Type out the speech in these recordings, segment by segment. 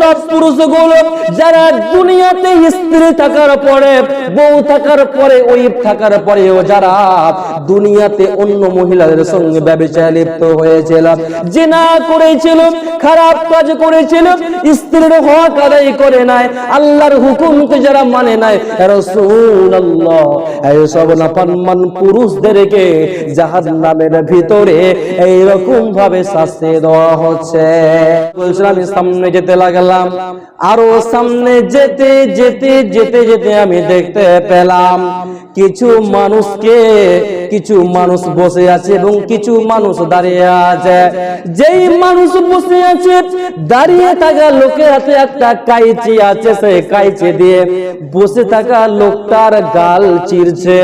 সব পুরুষগুলো যারা দুনিয়াতে স্ত্রী থাকার পরে, বউ থাকার পরে ওই থাকার পরেও যারা দুনিয়াতে অন্য মহিলাদের সঙ্গে ব্যবসায় লিপ্ত হয়েছিল, জিনা করেছিল, খারাপ কাজ করেছিল, স্ত্রীর হক আদায় করে নাই, আল্লাহর হুকুমকে যারা মানে নাই, রাসূলুল্লাহ এইসব নাফরমান পুরুষদেরকে জাহান্নামের ভিতরে এইরকম ভাবে শাস্তি দেওয়া হচ্ছে। বলছিলাম, সামনে যেতে লাগলাম করলাম। আরও সামনে যেতে যেতে যেতে যেতে আমি দেখতে পেলাম কিছু মানুষকে, কিছু মানুষ বসে আছে এবং কিছু মানুষ দাঁড়িয়ে আছে। যেই মানুষ বসে আছে, দাঁড়িয়ে থাকা লোকের হাতে একটা কাইচি আছে, সেই কাইচি দিয়ে বসে থাকা লোকটার গাল চিরছে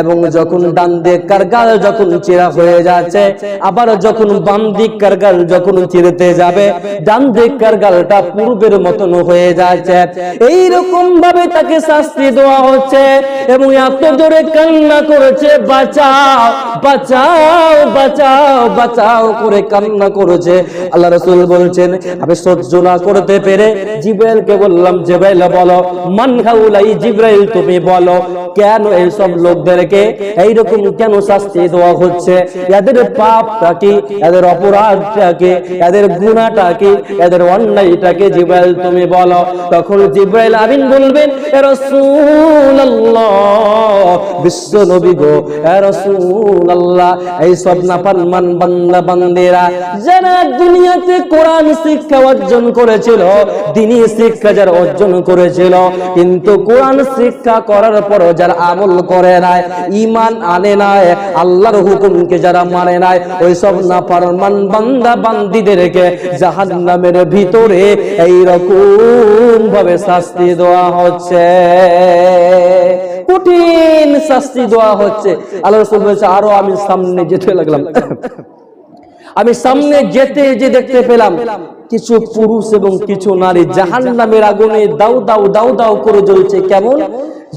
এবং যখন ডান দিককার গাল যখন চিরা হয়ে যাচ্ছে, আবার যখন বাম দিককার গাল যখন চিরতে যাবে, ডান দিককার গালটা পূর্বের মতন হয়ে যাচ্ছে। এই রকম ভাবে তাকে শাস্তি দেওয়া হচ্ছে এবং এত জোরে কান্না করেছে, বাঁচাও বাঁচাও বাঁচাও বাঁচাও করে কান্না করেছে। আল্লাহ রসুল বলছেন, আমি সহ্য না করতে পেরে জিব্রাইলকে বললাম, জিব্রাইল, বলো, মান খাউলাই জিব্রাইল, তুমি বলো, কেন এই সব লোকদেরকে এইরকম কেন শাস্তি দেওয়া হচ্ছে? এদের পাপটা কি? এদের অপরাধটা কি? এদের গুণাটা কি? এদের অন্যায়টাকে জিব্রাইল, তুমি বলো, তখন জিব্রাইল আমিন বলবেন বিশ্ব নবী গো, এ রাসূলুল্লাহ, এই সব নাফরমান বান্দা বান্দিরা যারা দুনিয়াতে কোরআন শিক্ষা অর্জন করেছিল, দিনী শিক্ষা যারা অর্জন করেছিল, কিন্তু কোরআন শিক্ষা করার পর যারা আমল করে নাই ইমান আনে নাই, আল্লাহর হুকুমকে যারা মানে নাই, ওই সব নাফরমান বান্দা বান্দিদেরকে জাহান্নামের ভিতরে এই রকম ভাবে শাস্তি দেওয়া হচ্ছে। কঠিন শাস্তি দেওয়া হচ্ছে। আল্লাহ রাসূল বলেছে, আরও আমি সামনে যেতে লাগলাম। আমি সামনে যেতে যে দেখতে পেলাম, কিছু পুরুষ এবং কিছু নারী জাহান নামের আগুনে দাউ দাউ দাউ দাউ করে জ্বলছে। কেমন?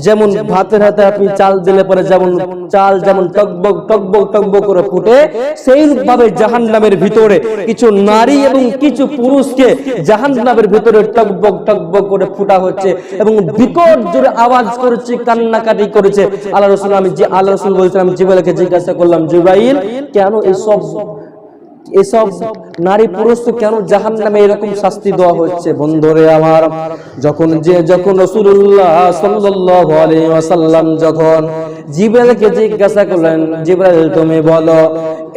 যেমন ভাতের হাতে আপনি চাল দিলে পরে যেমন চাল যেমন টকবক টকবক টকবক করে ফুটে সেই ভাবে জাহান নামের ভিতরে কিছু নারী এবং কিছু পুরুষকে জাহান নামের ভিতরে টকবক টকবক করে ফুটা হচ্ছে এবং বিকট জোরে আওয়াজ করেছে, কান্নাকাটি করেছে। আল্লাহ রসুল, আমি যে আল্লাহ রসুল বলছিলাম, জিবাইলকে জিজ্ঞাসা করলাম, জিবাইল, কেন এই সব এসব নারী পুরুষ তো কেন জাহান নামে এরকম শাস্তি দেওয়া হচ্ছে? বন্ধুরে আমার, যখন যে, যখন রসুল্লাহ সাল্লাহ যখন জিব্রাইলকে জিজ্ঞাসা করলেন, জিব্রাইল, তুমি বলো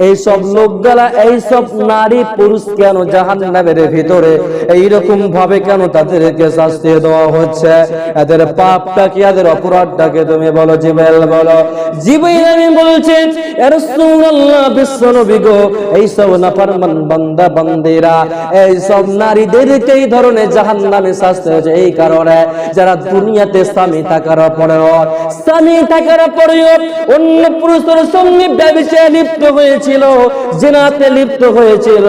এই সব লোকগুলা এই সব নারী পুরুষ কেন জাহান নামের ভিতরে এই রকম ভাবে কেন তাদেরকে শাস্তি দেওয়া হচ্ছে? এদের পাপটা কি, এদের অপরাধটাকে তুমি বলো, জিব্রাইল বলো। জিব্রাইল, আমি বলছেন রাসূলুল্লাহ, বিশ্ব নবী গো এই সব নাফরমান বান্দা, বান্দিরা এই সব নারীদেরকে এই ধরনের জাহান্নামে শাস্তি হয়েছে। এই কারণে যারা দুনিয়াতে স্বামী থাকার পরেও, স্বামী থাকার পরেও অন্য পুরুষের সঙ্গে ব্যবসায় লিপ্ত হয়েছিল, জিনাতে লিপ্ত হয়েছিল,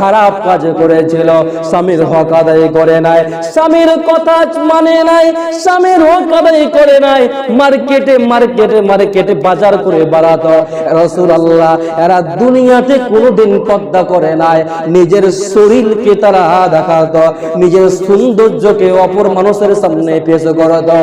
খারাপ কাজ করেছিল। স্বামীর হক আদায় করে নাই, স্বামীর কথা মানে নাই, স্বামীর হক আদায় করে নাই। মার্কেটে মার্কেটে মার্কেটে বাজার করে বাড়াতো। রসুল আল্লাহ এরা দুনিয়াতে কোনোদিন পদ্মা করে নাই। নিজের শরীরকে তারা দেখাতো, নিজের সৌন্দর্যকে অপর মানুষের সামনে পেশ করতো।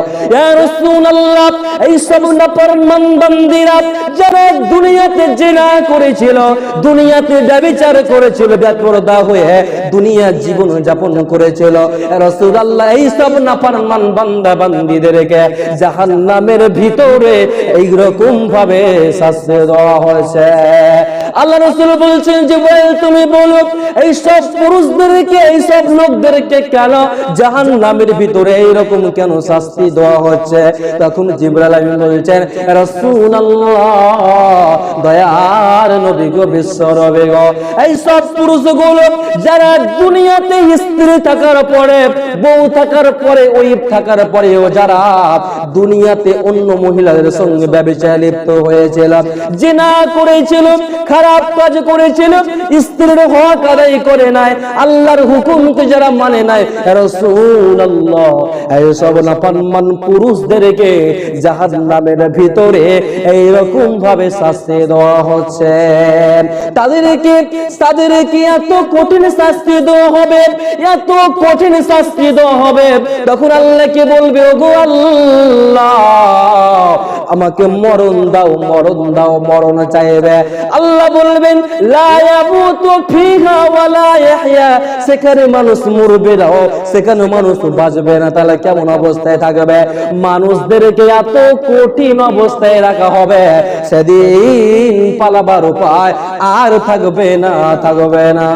এই সব নাফরমান বান্দীরা যারা দুনিয়াতে জেনা করেছিল, দুনিয়াতে ব্যভিচার করেছিল, বেপরদা হয়ে দুনিয়া জীবন যাপন করেছিল। রাসূলুল্লাহ এই সব নাফরমান বান্দা বান্দিদেরকে জাহান্নামের ভিতরে এই রকম ভাবে শাস্তি দেওয়া হয়েছে। আল্লাহ রসুল বলছেন যে বল তুমি বলো, এই সব পুরুষদেরকে, এই সব লোকদেরকে কেন জাহান নামের ভিতরে এইরকম কেন শাস্তি দেওয়া হচ্ছে? তখন জিবরাল আমিন বলছেন রসুন দয়ার নবী গো, বিশ্ব রবে গো, এই সব পুরুষগুলো যারা দুনিয়াতে স্ত্রী থাকার পরে, বউ থাকার পরে ওই থাকার পরেও যারা দুনিয়াতে অন্য মহিলাদের সঙ্গে ব্যবসায় লিপ্ত হয়েছিল, জিনা করেছিল, খারাপ খারাপ কাজ করেছিল, স্ত্রীর হক আদায় করে নাই, আল্লাহর হুকুমকে যারা মানে নাই ভিতরে ভাবে শাস্তি দেওয়া হচ্ছে। তাদেরকে তাদেরকে এত কঠিন শাস্তি দেওয়া হবে, এত কঠিন শাস্তি দেওয়া হবে। তখন আল্লাহকে বলবে? ওগো আল্লাহ আমাকে মরণ দাও মরণ দাও, মরণ চাইবে। আল্লাহ বলবেন সেখানে মানুষ মরবে না সেখানে মানুষ বাঁচবে না। তাহলে কেমন অবস্থায় থাকবে? মানুষদেরকে এত কঠিন অবস্থায় রাখা হবে। সেদিন পালাবার উপায় আর থাকবে না থাকবে না।